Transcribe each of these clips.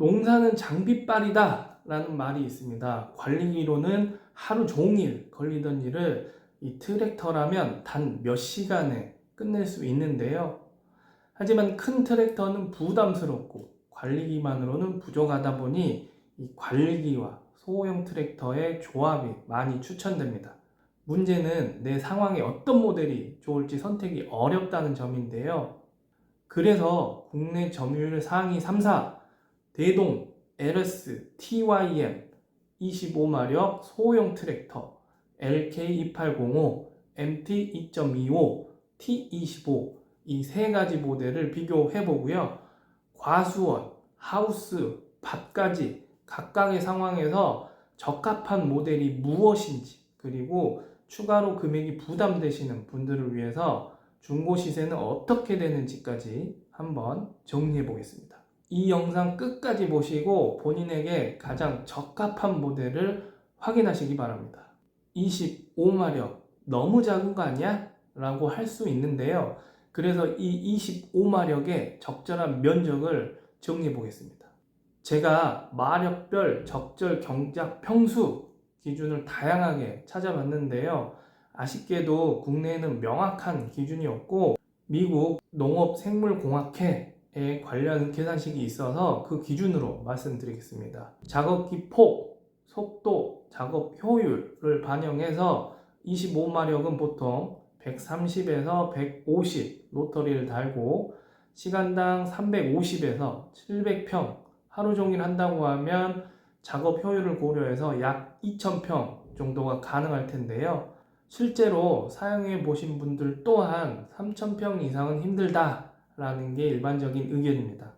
농사는 장비빨이다 라는 말이 있습니다. 관리기로는 하루 종일 걸리던 일을 이 트랙터라면 단 몇 시간에 끝낼 수 있는데요. 하지만 큰 트랙터는 부담스럽고 관리기만으로는 부족하다 보니 이 관리기와 소형 트랙터의 조합이 많이 추천됩니다. 문제는 내 상황에 어떤 모델이 좋을지 선택이 어렵다는 점인데요. 그래서 국내 점유율 상위 3사 대동 LS TYM 25마력 소형 트랙터 LK2805 MT 2.25 T25 이 세 가지 모델을 비교해 보고요. 과수원, 하우스, 밭까지 각각의 상황에서 적합한 모델이 무엇인지 그리고 추가로 금액이 부담되시는 분들을 위해서 중고 시세는 어떻게 되는지까지 한번 정리해 보겠습니다. 이 영상 끝까지 보시고 본인에게 가장 적합한 모델을 확인하시기 바랍니다. 25마력 너무 작은 거 아니야? 라고 할 수 있는데요. 그래서 이 25마력의 적절한 면적을 정리해 보겠습니다. 제가 마력별 적절 경작 평수 기준을 다양하게 찾아봤는데요. 아쉽게도 국내에는 명확한 기준이 없고 미국 농업생물공학회 에 관련 계산식이 있어서 그 기준으로 말씀드리겠습니다. 작업기 폭, 속도, 작업 효율을 반영해서 25마력은 보통 130에서 150 로터리를 달고 시간당 350에서 700평 하루 종일 한다고 하면 작업 효율을 고려해서 약 2000평 정도가 가능할 텐데요. 실제로 사용해 보신 분들 또한 3000평 이상은 힘들다 라는 게 일반적인 의견입니다.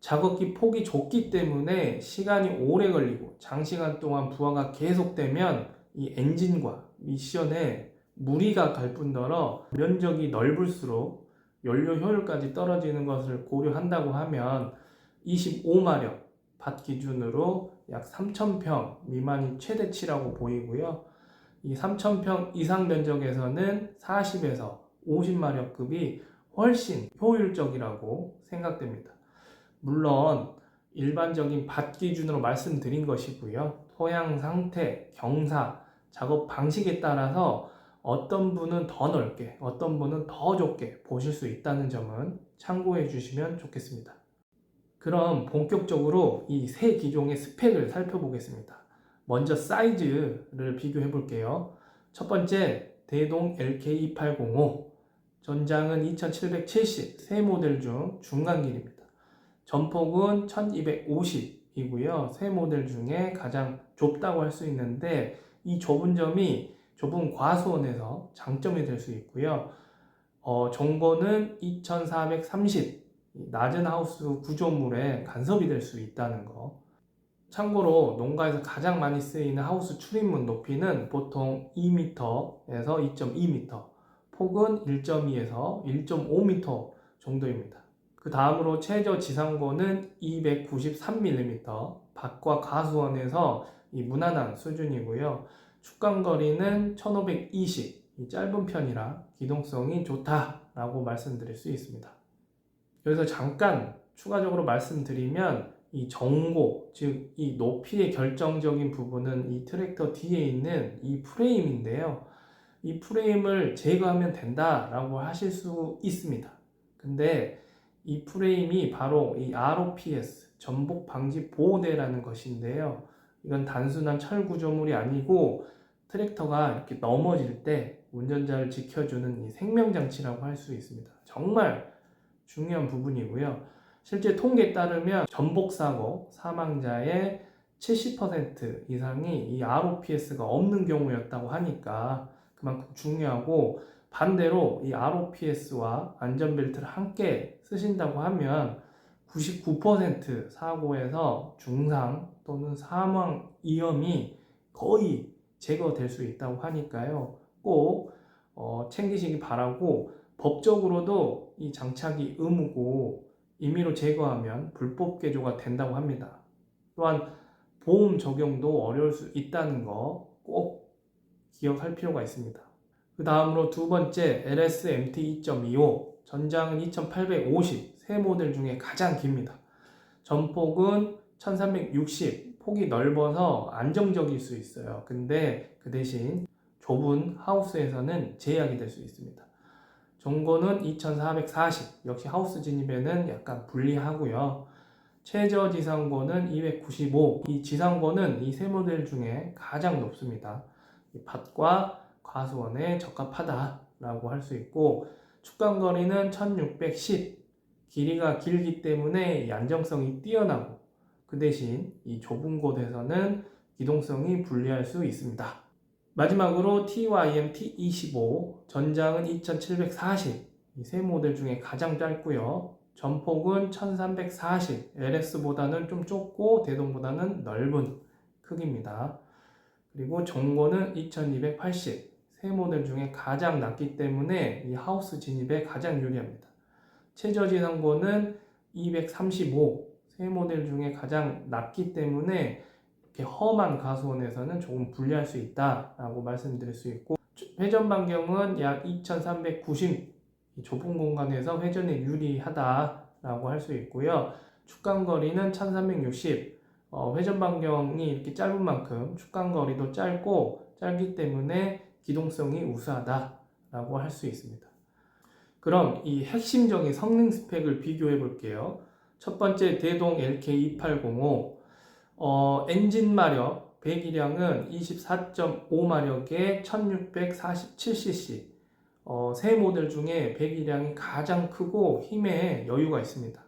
작업기 폭이 좁기 때문에 시간이 오래 걸리고 장시간 동안 부하가 계속되면 이 엔진과 미션에 무리가 갈 뿐더러 면적이 넓을수록 연료 효율까지 떨어지는 것을 고려한다고 하면 25마력 밭 기준으로 약 3,000평 미만이 최대치라고 보이고요. 이 3,000평 이상 면적에서는 40에서 50마력급이 훨씬 효율적이라고 생각됩니다. 물론 일반적인 밭 기준으로 말씀드린 것이고요. 토양 상태, 경사, 작업 방식에 따라서 어떤 분은 더 넓게, 어떤 분은 더 좁게 보실 수 있다는 점은 참고해 주시면 좋겠습니다. 그럼 본격적으로 이 세 기종의 스펙을 살펴보겠습니다. 먼저 사이즈를 비교해 볼게요. 첫 번째 대동 LK2805 전장은 2770 세 모델 중 중간 길입니다. 전폭은 1250이고요. 세 모델 중에 가장 좁다고 할 수 있는데 이 좁은 점이 좁은 과수원에서 장점이 될 수 있고요. 어, 정보는 2430 낮은 하우스 구조물에 간섭이 될 수 있다는 거. 참고로 농가에서 가장 많이 쓰이는 하우스 출입문 높이는 보통 2m에서 2.2m, 폭은 1.2에서 1.5m 정도입니다. 그 다음으로 최저 지상고는 293mm, 밭과 가수원에서 이 무난한 수준이고요. 축간거리는 1520, 이 짧은 편이라 기동성이 좋다라고 말씀드릴 수 있습니다. 여기서 잠깐 추가적으로 말씀드리면 이 정고, 즉 이 높이의 결정적인 부분은 이 트랙터 뒤에 있는 이 프레임인데요. 이 프레임을 제거하면 된다라고 하실 수 있습니다. 근데 이 프레임이 바로 이 ROPS, 전복 방지 보호대라는 것인데요. 이건 단순한 철 구조물이 아니고 트랙터가 이렇게 넘어질 때 운전자를 지켜주는 이 생명장치라고 할 수 있습니다. 정말 중요한 부분이고요. 실제 통계에 따르면 전복사고 사망자의 70% 이상이 이 ROPS가 없는 경우였다고 하니까 그만큼 중요하고 반대로 이 ROPS와 안전벨트를 함께 쓰신다고 하면 99% 사고에서 중상 또는 사망 위험이 거의 제거될 수 있다고 하니까요. 꼭 어, 챙기시기 바라고 법적으로도 이 장착이 의무고 임의로 제거하면 불법 개조가 된다고 합니다. 또한 보험 적용도 어려울 수 있다는 거 꼭 기억할 필요가 있습니다. 그 다음으로 두 번째 LSMT 2.25 전장은 2850 세 모델 중에 가장 깁니다. 전폭은 1360, 폭이 넓어서 안정적일 수 있어요. 근데 그 대신 좁은 하우스에서는 제약이 될 수 있습니다. 종고는 2440, 역시 하우스 진입에는 약간 불리하고요. 최저 지상고는 295, 이 지상고는 이 세 모델 중에 가장 높습니다. 이 밭과 과수원에 적합하다라고 할 수 있고 축간 거리는 1610, 길이가 길기 때문에 이 안정성이 뛰어나고 그 대신 이 좁은 곳에서는 기동성이 불리할 수 있습니다. 마지막으로 TYM T25 전장은 2740 이 세 모델 중에 가장 짧고요. 전폭은 1340 LS보다는 좀 좁고 대동보다는 넓은 크기입니다. 그리고 종고는 2280 세 모델 중에 가장 낮기 때문에 이 하우스 진입에 가장 유리합니다. 최저 지상고는 235 세 모델 중에 가장 낮기 때문에 이렇게 험한 가수원에서는 조금 불리할 수 있다라고 말씀드릴 수 있고 회전 반경은 약 2390이 좁은 공간에서 회전에 유리하다라고 할 수 있고요. 축간 거리는 1360 어, 회전 반경이 이렇게 짧은 만큼 축간 거리도 짧고 짧기 때문에 기동성이 우수하다라고 할 수 있습니다. 그럼 이 핵심적인 성능 스펙을 비교해 볼게요. 첫 번째 대동 LK2805 어, 엔진 마력 배기량은 24.5마력에 1647cc 어, 세 모델 중에 배기량이 가장 크고 힘에 여유가 있습니다.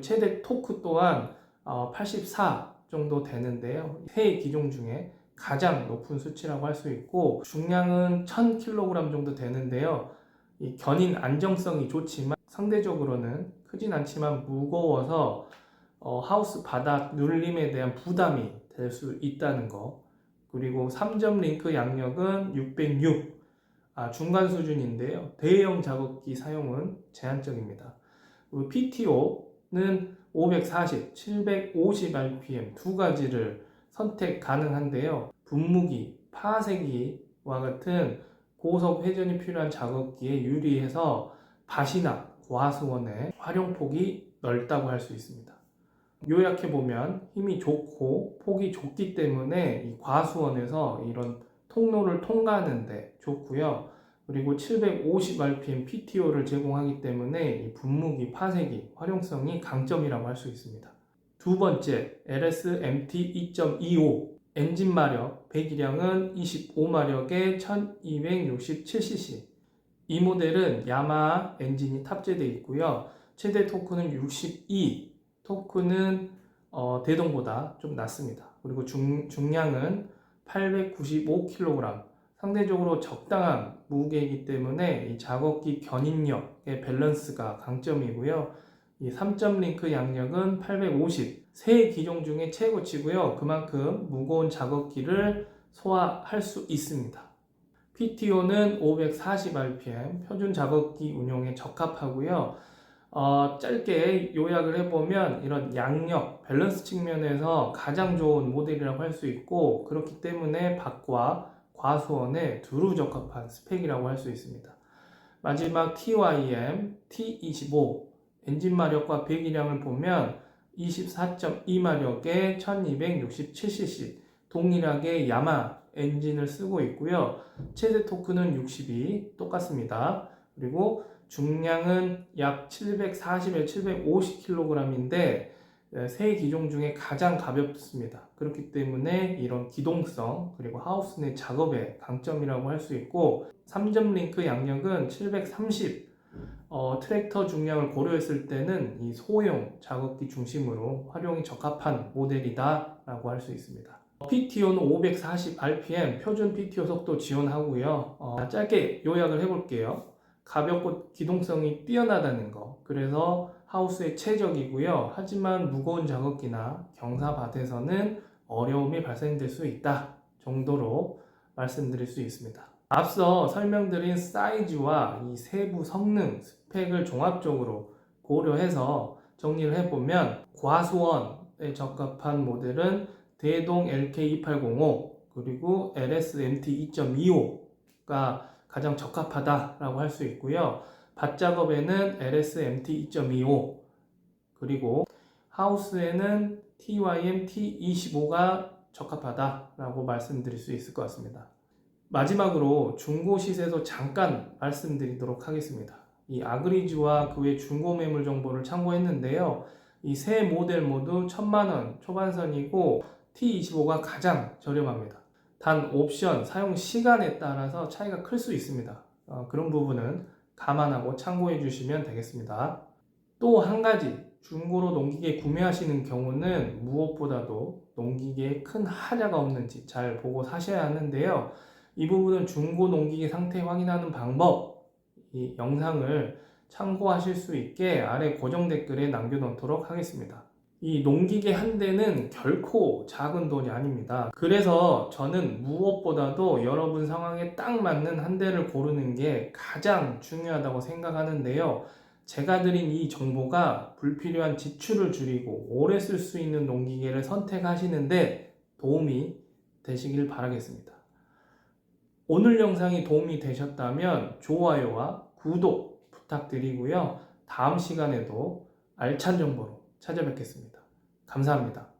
최대 토크 또한 어, 84 정도 되는데요. 세 기종 중에 가장 높은 수치라고 할 수 있고 중량은 1000kg 정도 되는데요. 이 견인 안정성이 좋지만 상대적으로는 크진 않지만 무거워서 어, 하우스 바닥 눌림에 대한 부담이 될 수 있다는 거. 그리고 3점 링크 양력은 606, 아, 중간 수준인데요. 대형 작업기 사용은 제한적입니다. PTO는 540, 750 RPM 두 가지를 선택 가능한데요. 분무기, 파쇄기와 같은 고속 회전이 필요한 작업기에 유리해서 밭이나 과수원의 활용폭이 넓다고 할 수 있습니다. 요약해 보면 힘이 좋고 폭이 좁기 때문에 이 과수원에서 이런 통로를 통과하는데 좋고요. 그리고 750rpm PTO를 제공하기 때문에 이 분무기 파쇄기 활용성이 강점이라고 할 수 있습니다. 두 번째 LS-MT 2.25 엔진 마력 배기량은 25마력에 1267cc 이 모델은 야마하 엔진이 탑재되어 있고요. 최대 토크는 62 토크는 어, 대동보다 좀 낮습니다. 그리고 중, 중량은 895kg 상대적으로 적당한 무게이기 때문에 이 작업기 견인력의 밸런스가 강점이고요. 이 3점 링크 양력은 850. 세 기종 중에 최고치고요. 그만큼 무거운 작업기를 소화할 수 있습니다. PTO는 540rpm 표준 작업기 운용에 적합하고요. 어, 짧게 요약을 해보면 이런 양력, 밸런스 측면에서 가장 좋은 모델이라고 할 수 있고 그렇기 때문에 밖과 과수원에 두루 적합한 스펙이라고 할 수 있습니다. 마지막 TYM T25 엔진 마력과 배기량을 보면 24.2마력에 1267cc 동일하게 야마 엔진을 쓰고 있고요. 최대 토크는 62 똑같습니다. 그리고 중량은 약 740에 750kg인데 세 기종 중에 가장 가볍습니다. 그렇기 때문에 이런 기동성 그리고 하우스 내 작업의 강점이라고 할 수 있고 3점 링크 양력은 730 어, 트랙터 중량을 고려했을 때는 이 소형 작업기 중심으로 활용이 적합한 모델이다라고 할 수 있습니다. PTO는 540 RPM 표준 PTO 속도 지원하고요. 어, 짧게 요약을 해볼게요. 가볍고 기동성이 뛰어나다는 거. 그래서 하우스에 최적이고요. 하지만 무거운 작업기나 경사밭에서는 어려움이 발생될 수 있다 정도로 말씀드릴 수 있습니다. 앞서 설명드린 사이즈와 이 세부 성능, 스펙을 종합적으로 고려해서 정리를 해보면 과수원에 적합한 모델은 대동 LK2805 그리고 LSMT 2.25가 가장 적합하다라고 할 수 있고요. 밭 작업에는 LSMT 2.25 그리고 하우스에는 TYM T25가 적합하다라고 말씀드릴 수 있을 것 같습니다. 마지막으로 중고 시세도 잠깐 말씀드리도록 하겠습니다. 이 아그리즈와 그외 중고 매물 정보를 참고했는데요. 이 세 모델 모두 천만 원 초반선이고 T25가 가장 저렴합니다. 단 옵션 사용 시간에 따라서 차이가 클 수 있습니다. 어, 그런 부분은 감안하고 참고해 주시면 되겠습니다. 또 한 가지 중고로 농기계 구매하시는 경우는 무엇보다도 농기계에 큰 하자가 없는지 잘 보고 사셔야 하는데요. 이 부분은 중고 농기계 상태 확인하는 방법 이 영상을 참고하실 수 있게 아래 고정 댓글에 남겨놓도록 하겠습니다. 이 농기계 한 대는 결코 작은 돈이 아닙니다. 그래서 저는 무엇보다도 여러분 상황에 딱 맞는 한 대를 고르는 게 가장 중요하다고 생각하는데요. 제가 드린 이 정보가 불필요한 지출을 줄이고 오래 쓸 수 있는 농기계를 선택하시는데 도움이 되시길 바라겠습니다. 오늘 영상이 도움이 되셨다면 좋아요와 구독 부탁드리고요. 다음 시간에도 알찬 정보로 찾아뵙겠습니다. 감사합니다.